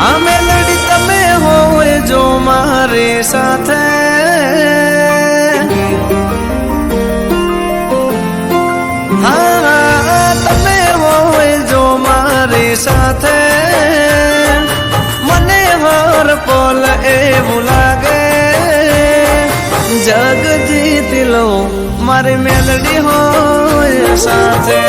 આ મેલડી તમે હોય જો મારી સાથે હા તમે હોય જો મારી સાથે મને હર પલ એવું લાગે જગ જીતી લો મારી મેલડી હોય સાથે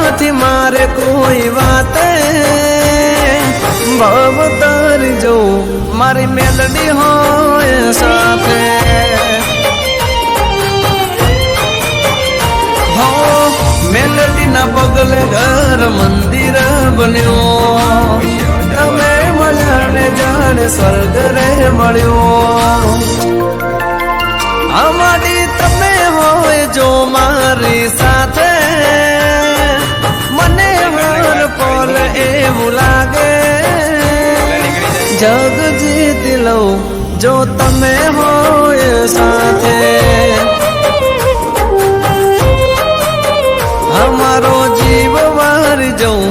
નથી મારે કોઈ વાતે. ભવ તારી જો મારી મેલડી હોય સાથે. હો મેલડી ના પગલે ઘર મંદિર બન્યો. તમે મળ્યા ને જાણે સ્વર્ગ રે મળ્યો. અમારી જગ જીતી લઉં જો તમે હોય સાથે. અમારો જીવ વારી જઉં